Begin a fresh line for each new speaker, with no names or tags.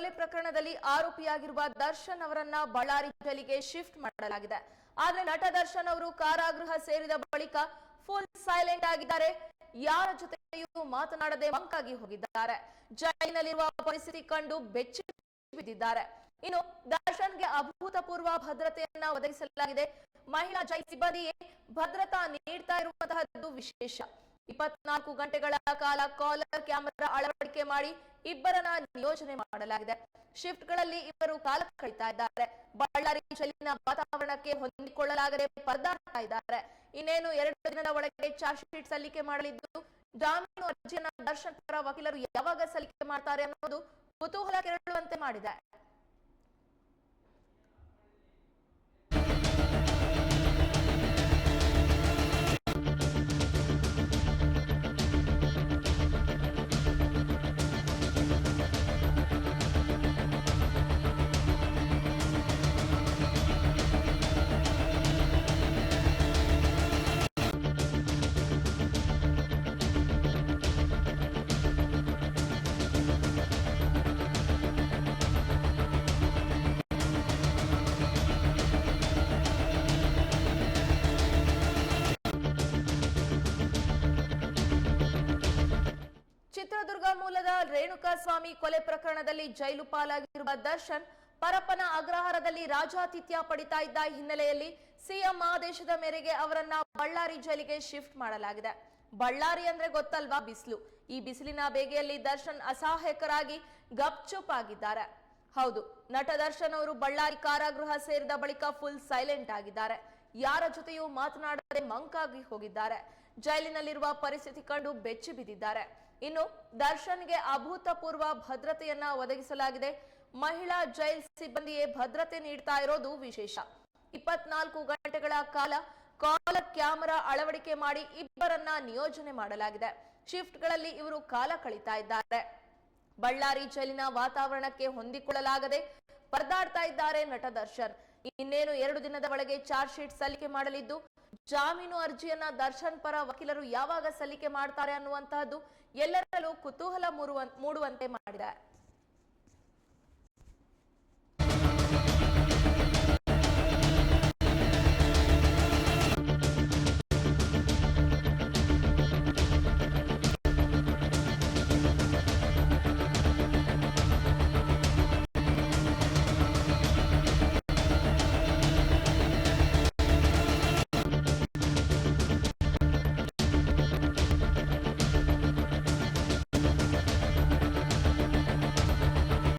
ಕೊಲೆ ಪ್ರಕರಣದಲ್ಲಿ ಆರೋಪಿಯಾಗಿರುವ ದರ್ಶನ್ ಅವರನ್ನ ಬಳ್ಳಾರಿ ಜೈಲಿಗೆ ಶಿಫ್ಟ್ ಮಾಡಲಾಗಿದೆ. ಆದ್ರೆ ನಟ ದರ್ಶನ್ ಅವರು ಕಾರಾಗೃಹ ಸೇರಿದ ಬಳಿಕ ಫುಲ್ ಸೈಲೆಂಟ್ ಆಗಿದ್ದಾರೆ. ಯಾರ ಜೊತೆಯೂ ಮಾತನಾಡದೆ ಮಂಕಾಗಿ ಹೋಗಿದ್ದಾರೆ. ಜೈಲಿನಲ್ಲಿರುವ ಪರಿಸ್ಥಿತಿ ಕಂಡು ಬೆಚ್ಚಿ ಬಿದ್ದಿದ್ದಾರೆ. ಇನ್ನು ದರ್ಶನ್ಗೆ ಅಭೂತಪೂರ್ವ ಭದ್ರತೆಯನ್ನ ಒದಗಿಸಲಾಗಿದೆ. ಮಹಿಳಾ ಜೈ ಸಿಬ್ಬಂದಿಯೇ ಭದ್ರತಾ ನೀಡ್ತಾ ಇರುವಂತಹದ್ದು ವಿಶೇಷ. ಇಪ್ಪತ್ನಾಲ್ಕು ಗಂಟೆಗಳ ಕಾಲ ಕಾಲರ್ ಕ್ಯಾಮೆರಾ ಅಳವಡಿಕೆ ಮಾಡಿ ಇಬ್ಬರನ್ನ ನಿಯೋಜನೆ ಮಾಡಲಾಗಿದೆ. ಶಿಫ್ಟ್ಗಳಲ್ಲಿ ಇಬ್ಬರು ಕಾಲ ಕಳೀತಾ ಇದ್ದಾರೆ. ಬಳ್ಳಾರಿ ಚಲಿನ ವಾತಾವರಣಕ್ಕೆ ಹೊಂದಿಕೊಳ್ಳಲಾಗದೆ ಪರದಾಡ್ತಾ ಇದ್ದಾರೆ. ಇನ್ನೇನು ಎರಡು ದಿನದ ಒಳಗೆ ಚಾರ್ಜ್ ಶೀಟ್ ಸಲ್ಲಿಕೆ ಮಾಡಲಿದ್ದು, ಜಾಮೀನು ಅರ್ಜಿಯನ್ನ ದರ್ಶನ್ ವಕೀಲರು ಯಾವಾಗ ಸಲ್ಲಿಕೆ ಮಾಡ್ತಾರೆ ಅನ್ನೋದು ಕುತೂಹಲ ಕೆರಳುವಂತೆ ಮಾಡಿದೆ. ಮೂಲದ ರೇಣುಕಾ ಸ್ವಾಮಿ ಕೊಲೆ ಪ್ರಕರಣದಲ್ಲಿ ಜೈಲು ಪಾಲಾಗಿರುವ ದರ್ಶನ್ ಪರಪ್ಪನ ಅಗ್ರಹಾರದಲ್ಲಿ ರಾಜಾತಿಥ್ಯ ಪಡಿತಾ ಇದ್ದ ಹಿನ್ನೆಲೆಯಲ್ಲಿ ಸಿಎಂ ಆದೇಶದ ಮೇರೆಗೆ ಅವರನ್ನ ಬಳ್ಳಾರಿ ಜೈಲಿಗೆ ಶಿಫ್ಟ್ ಮಾಡಲಾಗಿದೆ. ಬಳ್ಳಾರಿ ಅಂದ್ರೆ ಗೊತ್ತಲ್ವಾ ಬಿಸಿಲು. ಈ ಬಿಸಿಲಿನ ಬೇಗೆಯಲ್ಲಿ ದರ್ಶನ್ ಅಸಹಾಯಕರಾಗಿ ಗಪ್ಚುಪ್ ಆಗಿದ್ದಾರೆ ಹೌದು, ನಟ ದರ್ಶನ್ ಅವರು ಬಳ್ಳಾರಿ ಕಾರಾಗೃಹ ಸೇರಿದ ಬಳಿಕ ಫುಲ್ ಸೈಲೆಂಟ್ ಆಗಿದ್ದಾರೆ. ಯಾರ ಜೊತೆಯೂ ಮಾತನಾಡದೆ ಮಂಕಾಗಿ ಹೋಗಿದ್ದಾರೆ. ಜೈಲಿನಲ್ಲಿರುವ ಪರಿಸ್ಥಿತಿ ಕಂಡು ಬೆಚ್ಚಿ ಬಿದ್ದಿದ್ದಾರೆ. ಇನ್ನು ದರ್ಶನ್ಗೆ ಅಭೂತಪೂರ್ವ ಭದ್ರತೆಯನ್ನ ಒದಗಿಸಲಾಗಿದೆ. ಮಹಿಳಾ ಜೈಲ್ ಸಿಬ್ಬಂದಿಯೇ ಭದ್ರತೆ ನೀಡ್ತಾ ಇರೋದು ವಿಶೇಷ. ಇಪ್ಪತ್ನಾಲ್ಕು ಗಂಟೆಗಳ ಕಾಲ ಕಾಲ ಕ್ಯಾಮೆರಾ ಅಳವಡಿಕೆ ಮಾಡಿ ಇಬ್ಬರನ್ನ ನಿಯೋಜನೆ ಮಾಡಲಾಗಿದೆ. ಶಿಫ್ಟ್ಗಳಲ್ಲಿ ಇವರು ಕಾಲ ಕಳೀತಾ ಇದ್ದಾರೆ. ಬಳ್ಳಾರಿ ಜೈಲಿನ ವಾತಾವರಣಕ್ಕೆ ಹೊಂದಿಕೊಳ್ಳಲಾಗದೆ ಪರದಾಡ್ತಾ ಇದ್ದಾರೆ ನಟ ದರ್ಶನ್. ಇನ್ನೇನು ಎರಡು ದಿನದ ಒಳಗೆ ಚಾರ್ಜ್ ಶೀಟ್ ಸಲ್ಲಿಕೆ ಮಾಡಲಿದ್ದು, ಜಾಮೀನು ಅರ್ಜಿಯನ್ನ ದರ್ಶನ್ ಪರ ವಕೀಲರು ಯಾವಾಗ ಸಲ್ಲಿಕೆ ಮಾಡ್ತಾರೆ ಅನ್ನುವಂತಹದ್ದು ಎಲ್ಲರಲ್ಲೂ ಕುತೂಹಲ ಮೂಡುವ ಮೂಡುವಂತೆ ಮಾಡಿದೆ.